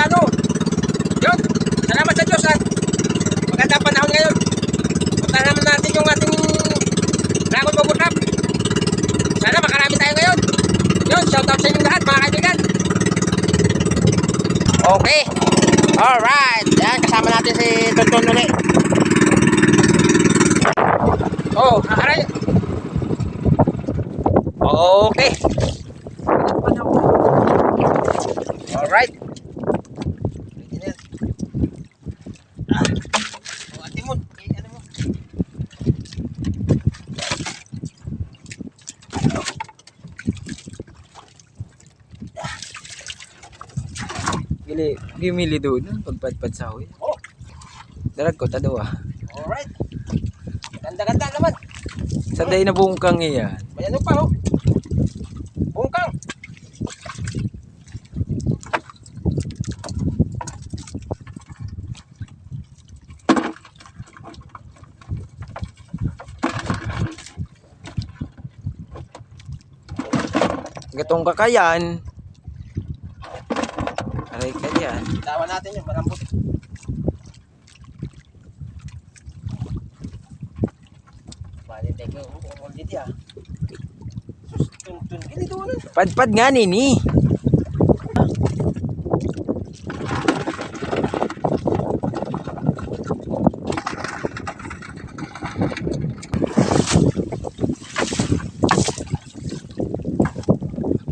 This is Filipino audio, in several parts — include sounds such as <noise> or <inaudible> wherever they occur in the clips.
magkano. Yun, salamat sa Diyos at maganda panahon ngayon. Punta naman natin yung ating Dragon Cup. Sana makarami tayo ngayon. Yun, shoutout sa inyong lahat mga kaibigan. Okay. Alright. Yan, kasama natin si Tonton ulit. Oh, aray. Okay. Alright. Pwede na yan. Ah. Oh, ate mo. Eh, ano mo? Gimili doon, pagpadpad sa huy. Oh, Darat ko, tadawa. alright. Ganda-ganda naman. Sa day na buong kang iya. May ano pa, oh. Bungkang. Gatong kakayan. Tawa natin yung marambot. Bali, teka, umul dito ah. Sus, tun-tun, gini doon. Padpad nga nini.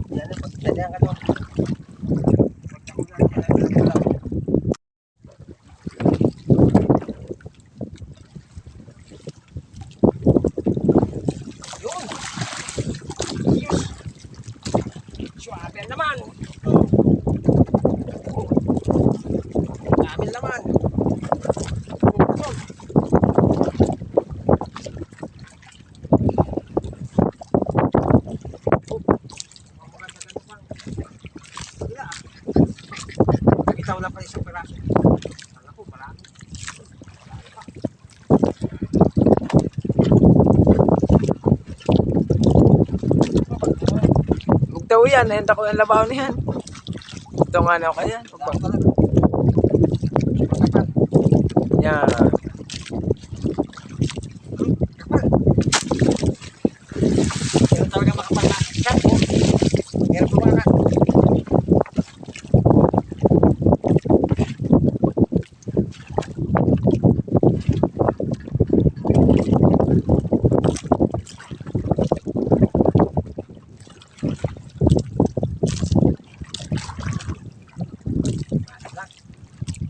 Yan ang pagkakadyan ka doon. Pagkakadyan Yun! Yus! Swabe naman! Dami naman! Ikaw lang pa isang peraso. Kala ko marami. Bugtaw yan, nahenta ko ang labaw niyan. Ito nga na ako. Kapal. Yan. Kapal. Meron talaga makapal na kampo. Meron pa mga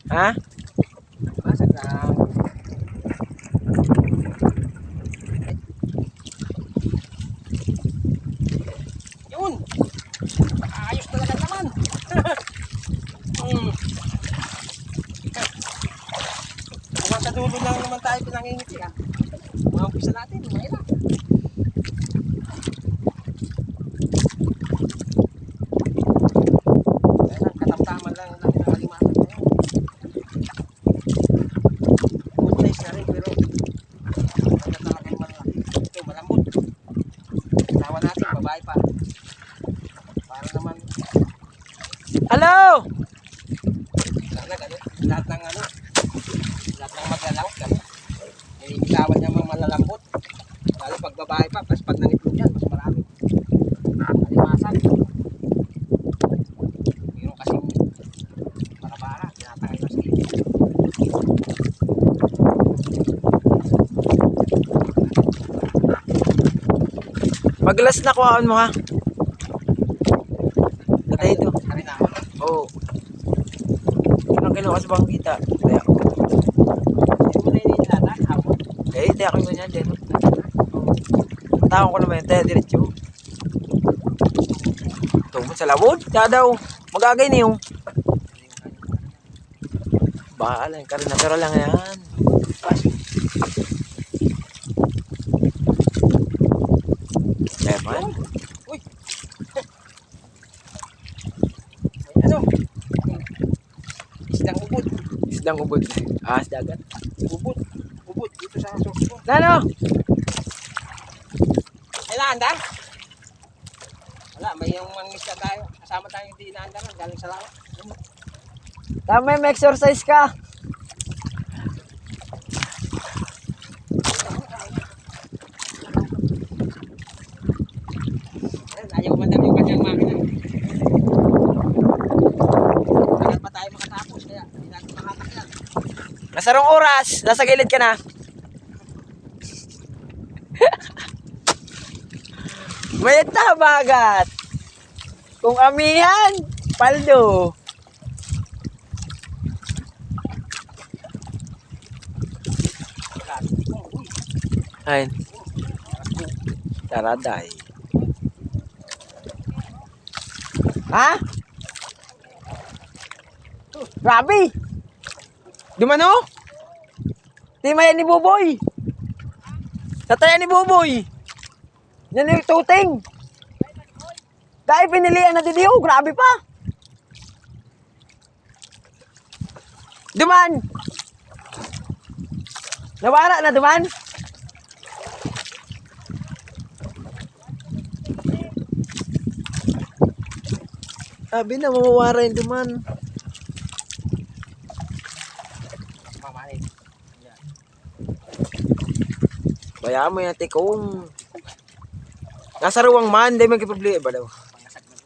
Ha? Masag lang. Yun! Ayos talaga naman! <laughs> hmm. Mukhang sa dulo lang naman tayo pinangingiti ah. Mga umpisa natin, mahirap. Kaya katamtaman lang natin ang halimatan ngayon. Good size na rin pero wala talagang malaki. Ito malambot. Tawa natin, babae pa. Para naman, Hello! sana ganun. Lahat ng ano, lahat ng magalaw. May bitawan niya mga malalambot. Lalo pag babae pa, mas pag nangitlog yan, mas marami. Alimasan. Pero kasi para-para, tinatangay na sa Paglas na kuhaan mo ha. Tatay ito. Kari na ako. Oo. Oh. Ang kinuha sa bangkita. Kaya, hapon. eh, hindi ako yung ganyan din. Tawag ko naman yun, tayo diretso. Ito mo sa labod. Kaya daw, magagay niyo. Bahala, karinatero lang yan. Kaya man. Uy! Ay, ano? Isdang ubod. Isdang ubod. Ah, dagat. Ubod. Ubod. Dito sa sosyo. Nano? May naandar? Wala, may yung mga isda tayo. Kasama tayong hindi inaandar. Galing sa lawa. Tama, may exercise ka. Ayan, Ayaw mandam yung kanyang makina. Tagal pa tayo makatapos kaya hindi natin makatakyan. Nasarong oras. Nasa gilid ka na. <laughs> May tabagat. Kung amihan, paldo. Ayun. Taraday. Ha? Grabe! Dumano? Timaya ni Buboy. Tataya ni Buboy. Yan yung tuting. Dahil pinilian na didiyo, grabe pa. Duman! Nawara na duman? Sabi na, mawawara yung duman. Bayaan mo yan, tikong. Nasa ruwang man, di man problema ba daw? Pangasag <laughs> na.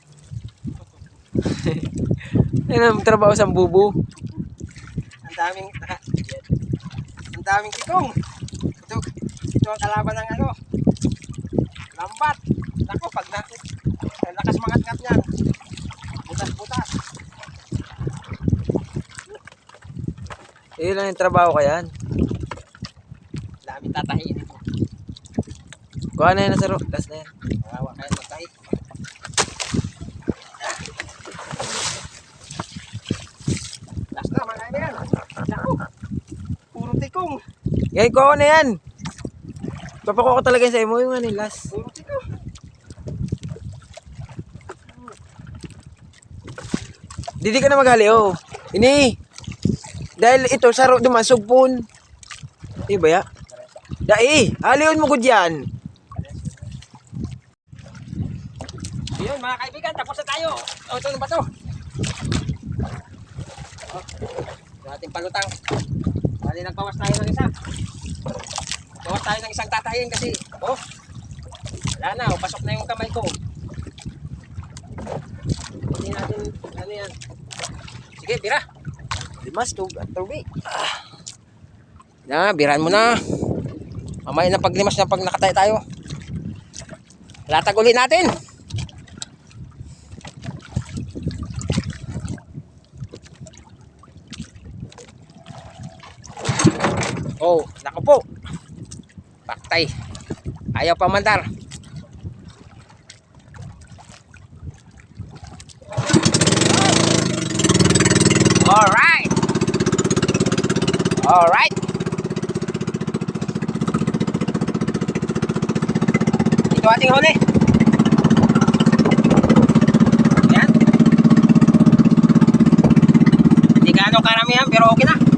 Yan ang trabaho sa bubu. Ang daming ang daming tikong. Ito, ito ang kalaban ng ano. Lambat. Nako, pag na, ang lakas mangat-ngat niyan. Butas-butas. Yun lang yung trabaho ka yan. Daming tatahiin ito. Kuha na yan nasa ruwang. Last na yan. Kawawa kayo magtahi. Last na, mga kaibigan. Nako, puro tikong. Kuha na yan. Papakuha ko talaga yan sa imo yung ano last. Puro tikong. Didi ka na maghali, oh. Ini. Dahil ito, saro duman, sugpon. Di ba ya? Dai, halion mo ko dyan. Yun mga kaibigan, tapos na tayo. O, ito na ba ito? O, yung ating palutang. Bali nagbawas tayo ng isa. Bawas tayo ng isang tatayin kasi, oh, wala na, oh, pasok na yung kamay ko. Hindi natin, ano yan. Sige, bira. Limas, tug, at tubi. Na, birahan mo na. Mamaya na paglimas na pag nakatay tayo. Latag ulit natin. Oh, nako po. Paktay. Ayaw pa mandar. Alright. Alright. Ito ating huli. Ayan. Hindi gaano karamihan pero okay na.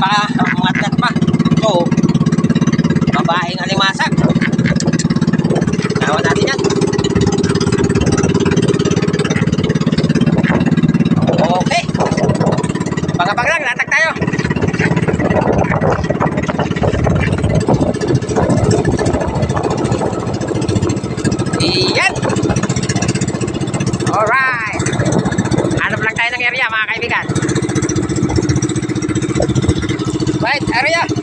Baka Area.